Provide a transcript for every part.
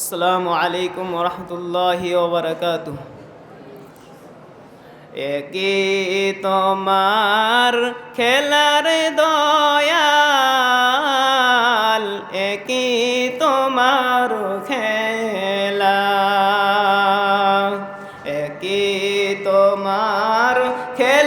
আসসালামু আলাইকুম রহমতুল্লাহি ওবরাকাত একে তোমার খেলার দয়াল একে তোমার খেলা। একে তোমার খেলার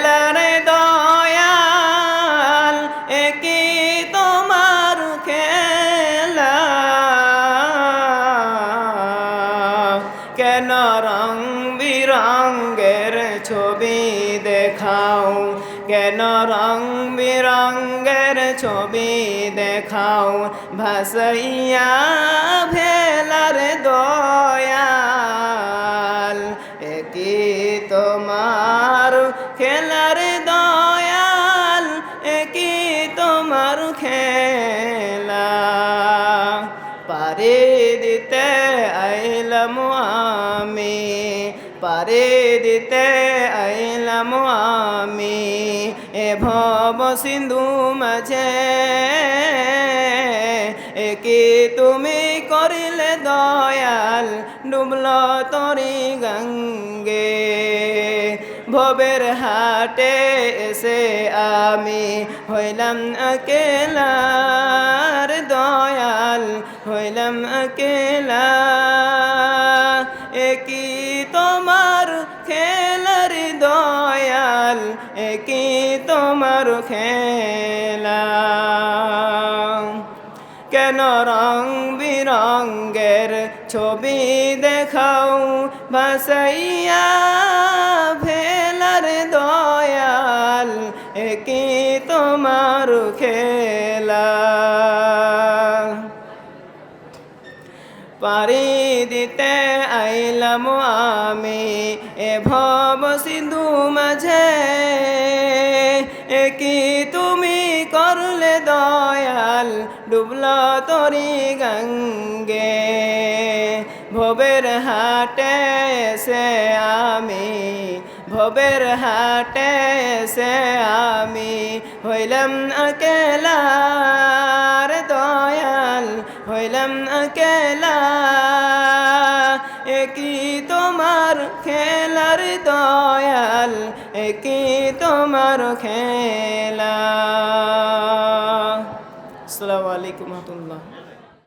কেন রং বিরঙ্গের ছবি দেখাও? কেন রং বিরঙ্গের ছবি দেখাও? ভাসাইয়া ভেলার দয়াল একই তোমার খেলার দয়াল একই তোমার খেলা। পারে দিতে আইলাম পারে দিতে আইলাম আমি। এ ভব সিন্ধু মাঝে একে তুমি করিলে দয়াল ডুবল তরি গঙ্গে? ভবের হাটে এসে আমি হইলাম আকেলার দয়াল, হইলাম আকেলা একই তোমার খেলা। কেন রং বিরঙ্গের ছবি দেখাও? ভাসাইয়া ভেলার দয়াল, একে তোমার খেলা। পারি দিতে আইলাম আমি, এ ভব সিন্ধু মাঝে একই তুমি করলে দয়াল? ডুবল তরি গঙ্গে। ভবের হাটে সে আমি, ভবের হাটে সে আমি হইলাম আকেলার দয়াল, হইলাম আকেলা একই তোমার খেলার দয়াল? একই তোমার খেলা। আসসালামু আলাইকুম রহমতুল্লাহ।